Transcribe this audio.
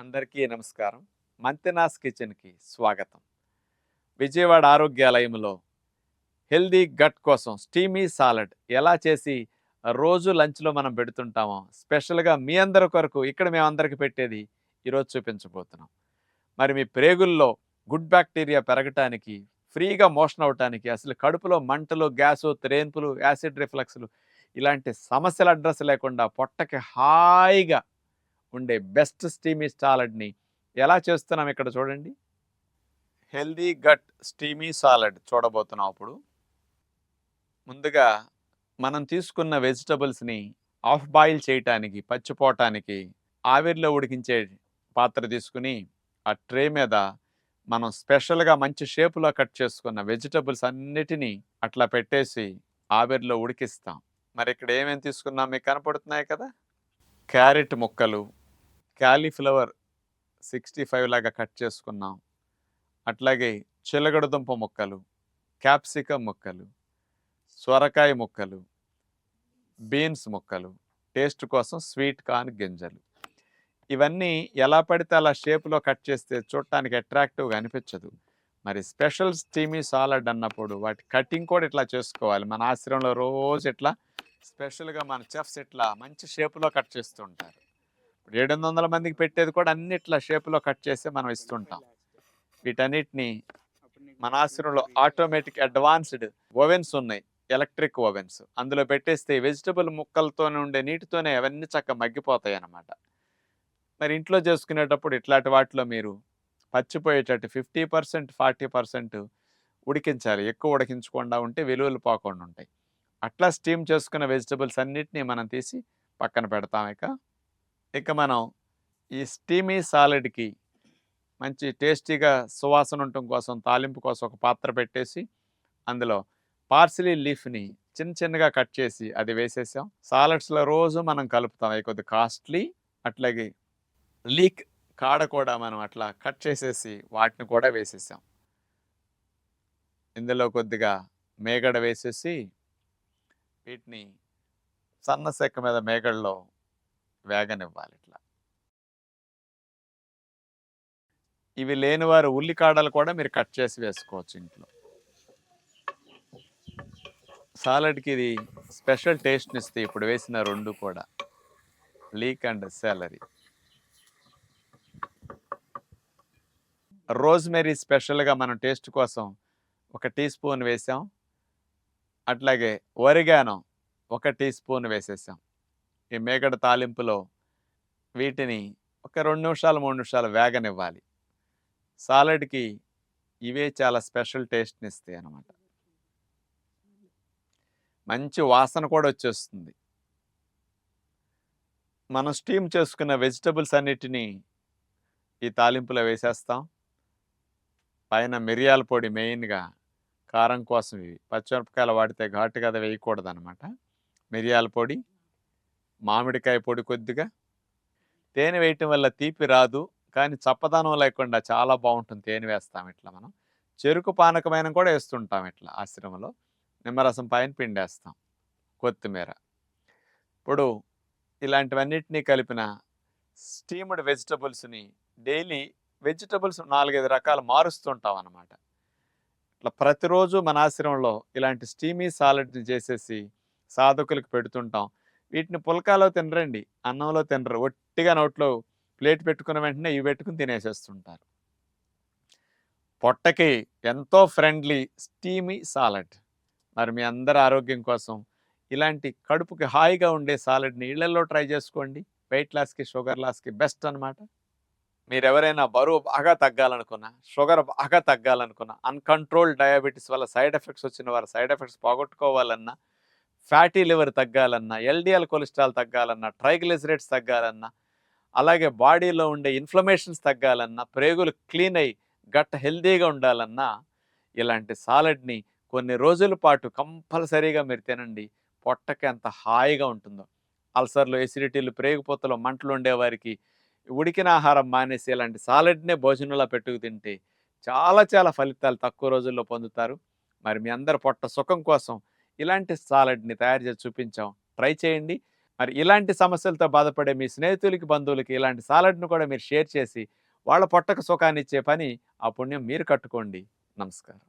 అందరికీ నమస్కారం. మంతెనాస్ కిచెన్కి స్వాగతం. విజయవాడ ఆరోగ్యాలయంలో హెల్దీ గట్ కోసం స్టీమీ సాలడ్ ఎలా చేసి రోజు లంచ్లో మనం పెడుతుంటామో స్పెషల్గా మీ అందరి కొరకు ఇక్కడ మేమందరికి పెట్టేది ఈరోజు చూపించబోతున్నాం. మరి మీ ప్రేగుల్లో గుడ్ బ్యాక్టీరియా పెరగటానికి ఫ్రీగా మోషన్ అవటానికి అసలు కడుపులో మంటలు గ్యాసు త్రేన్పులు యాసిడ్ రిఫ్లక్స్లు ఇలాంటి సమస్యల అడ్రస్ లేకుండా పొట్టకి హాయిగా ఉండే బెస్ట్ స్టీమీ సాలడ్ని ఎలా చేస్తున్నాం ఇక్కడ చూడండి. హెల్దీ గట్ స్టీమీ సాలడ్ చూడబోతున్నాం అప్పుడు. ముందుగా మనం తీసుకున్న వెజిటబుల్స్ని ఆఫ్ బాయిల్ చేయటానికి పచ్చిపోవటానికి ఆవిరిలో ఉడికించే పాత్ర తీసుకుని ఆ ట్రే మీద మనం స్పెషల్గా మంచి షేపులో కట్ చేసుకున్న వెజిటబుల్స్ అన్నిటినీ అట్లా పెట్టేసి ఆవిరిలో ఉడికిస్తాం. మరి ఇక్కడ ఏమేమి తీసుకున్నాం? మీకు కనపడుతున్నాయి కదా? క్యారెట్ ముక్కలు క్యాలీఫ్లవర్ సిక్స్టీ ఫైవ్ లాగా కట్ చేసుకున్నాం. అట్లాగే చిలగడదుంప ముక్కలు క్యాప్సికమ్ ముక్కలు సొరకాయ ముక్కలు బీన్స్ ముక్కలు టేస్ట్ కోసం స్వీట్ కార్న్ గింజలు. ఇవన్నీ ఎలా పడితే అలా షేప్లో కట్ చేస్తే చూడటానికి అట్రాక్టివ్గా అనిపించదు. మరి స్పెషల్ స్టీమీ సాలడ్ అన్నప్పుడు వాటి కటింగ్ కూడా ఇట్లా చేసుకోవాలి. మన ఆశ్రమంలో రోజు ఇట్లా స్పెషల్గా మన చెఫ్స్ ఇట్లా మంచి షేప్లో కట్ చేస్తుంటారు ఇప్పుడు ఏడు వందల మందికి పెట్టేది కూడా అన్ని ఇట్లా షేప్లో కట్ చేసి మనం ఇస్తుంటాం. వీటన్నిటిని మన ఆశ్రమంలో ఆటోమేటిక్ అడ్వాన్స్డ్ ఓవెన్స్ ఉన్నాయి. Electric ovens. అందులో పెట్టేస్తే వెజిటబుల్ ముక్కలతోనే ఉండే నీటితోనే అవన్నీ చక్కగా మగ్గిపోతాయి అన్నమాట. మరి ఇంట్లో చేసుకునేటప్పుడు ఇట్లాంటి వాటిలో మీరు పచ్చిపోయేటట్టు ఫిఫ్టీ పర్సెంట్ ఫార్టీ పర్సెంట్ ఉడికించాలి. ఎక్కువ ఉడికించకుండా ఉంటే విలువలు పోకుండా ఉంటాయి. అట్లా స్టీమ్ చేసుకున్న వెజిటబుల్స్ అన్నిటినీ మనం తీసి పక్కన పెడతాం ఇక. ఇక మనం ఈ స్టీమీ సాలడ్కి మంచి టేస్టీగా సువాసన ఉండటం కోసం తాలింపు కోసం ఒక పాత్ర పెట్టేసి అందులో పార్సిలీ లీఫ్ని చిన్న చిన్నగా కట్ చేసి అది వేసేసాం. సాలడ్స్లో రోజు మనం కలుపుతాం. అవి కొద్ది కాస్ట్లీ అట్లాగే లీక్ కాడ కూడా మనం అట్లా కట్ చేసేసి వాటిని కూడా వేసేసాం. ఇందులో కొద్దిగా మేగడ వేసేసి వీటిని సన్న సెక్క మీద మేగడలో వేగనివ్వాలి ఇట్లా. ఇవి లేనివారు ఉల్లికాడలు కూడా మీరు కట్ చేసి వేసుకోవచ్చు ఇంట్లో. సాలడ్కి ఇది స్పెషల్ టేస్ట్ని ఇస్తాయి ఇప్పుడు వేసిన రెండు కూడా. Leak and salary. రోజ్మెరీ స్పెషల్గా మనం టేస్ట్ కోసం ఒక టీ స్పూన్ వేసాం. అట్లాగే ఒరిగానం ఒక టీ స్పూన్ వేసేసాం. ఈ మేకడ తాలింపులో వీటిని ఒక రెండు నిమిషాలు మూడు నిమిషాలు వేగనివ్వాలి. సాలడ్కి ఇవే చాలా స్పెషల్ టేస్ట్ని ఇస్తాయి అన్నమాట. మంచి వాసన కూడా వచ్చేస్తుంది. మనం స్టీమ్ చేసుకున్న వెజిటబుల్స్ అన్నిటినీ ఈ తాలింపులో వేసేస్తాం. పైన మిరియాల పొడి మెయిన్గా కారం కోసం ఇవి. పచ్చిమిరపకాయలు వాడితే ఘాటు కదా వేయకూడదు అనమాట మిరియాల పొడి మామిడికాయ పొడి కొద్దిగా. తేనె వేయటం వల్ల తీపి రాదు కానీ చప్పదనం లేకుండా చాలా బాగుంటుంది తేనె వేస్తాం ఇట్లా మనం. చెరుకు పానకమైన కూడా వేస్తుంటాం ఇట్లా ఆశ్రమంలో. నిమ్మరసం పైన పిండేస్తాం కొత్తిమీర. ఇప్పుడు ఇలాంటివన్నిటినీ కలిపిన స్టీమ్డ్ వెజిటబుల్స్ని డైలీ వెజిటబుల్స్ నాలుగైదు రకాలు మారుస్తుంటాం అన్నమాట. ఇట్లా ప్రతిరోజు మన ఆశ్రమంలో ఇలాంటి స్టీమీ సాలడ్ని చేసేసి సాధకులకు పెడుతుంటాం. వీటిని పుల్కాలో తినరండి. అన్నంలో తినరు. ఒట్టిగా నోట్లో ప్లేట్ పెట్టుకున్న వెంటనే ఇవి పెట్టుకుని తినేసేస్తుంటారు. పొట్టకి ఎంతో ఫ్రెండ్లీ స్టీమీ సాలడ్. మరి మీ అందరి ఆరోగ్యం కోసం ఇలాంటి కడుపుకి హాయిగా ఉండే సాలడ్ నీళ్ళల్లో ట్రై చేసుకోండి. వెయిట్ లాస్కి షుగర్ లాస్కి బెస్ట్ అనమాట మీరు ఎవరైనా బరువు బాగా తగ్గాలనుకున్నా షుగర్ బాగా తగ్గాలనుకున్నా అన్కంట్రోల్ డయాబెటీస్ వల్ల సైడ్ ఎఫెక్ట్స్ వచ్చిన వారు సైడ్ ఎఫెక్ట్స్ పోగొట్టుకోవాలన్నా ఫ్యాటీ లివర్ తగ్గాలన్నా ఎల్డిఎల్ కొలెస్ట్రాల్ తగ్గాలన్నా ట్రైగ్లిజరేట్స్ తగ్గాలన్నా అలాగే బాడీలో ఉండే ఇన్ఫ్లమేషన్స్ తగ్గాలన్నా ప్రేగులు క్లీన్ అయ్యి గట్ట హెల్దీగా ఉండాలన్నా ఇలాంటి సాలడ్ని కొన్ని రోజుల పాటు కంపల్సరీగా మీరు తినండి. పొట్టకి ఎంత హాయిగా ఉంటుందో. అల్సర్లు ఎసిడిటీలు ప్రేగుపోతలు మంటలు ఉండేవారికి ఉడికిన ఆహారం మానేసి ఇలాంటి సాలడ్నే భోజనంలో పెట్టుకు తింటే చాలా చాలా ఫలితాలు తక్కువ రోజుల్లో పొందుతారు. మరి మీ అందరి పొట్ట సుఖం కోసం ఇలాంటి సాలడ్ని తయారు చేసి చూపించాం. ట్రై చేయండి. మరి ఇలాంటి సమస్యలతో బాధపడే మీ స్నేహితులకి బంధువులకి ఇలాంటి సాలడ్ను కూడా మీరు షేర్ చేసి వాళ్ళ పొట్టకు సుఖాన్ని ఇచ్చే పని ఆ పుణ్యం మీరు కట్టుకోండి. నమస్కారం.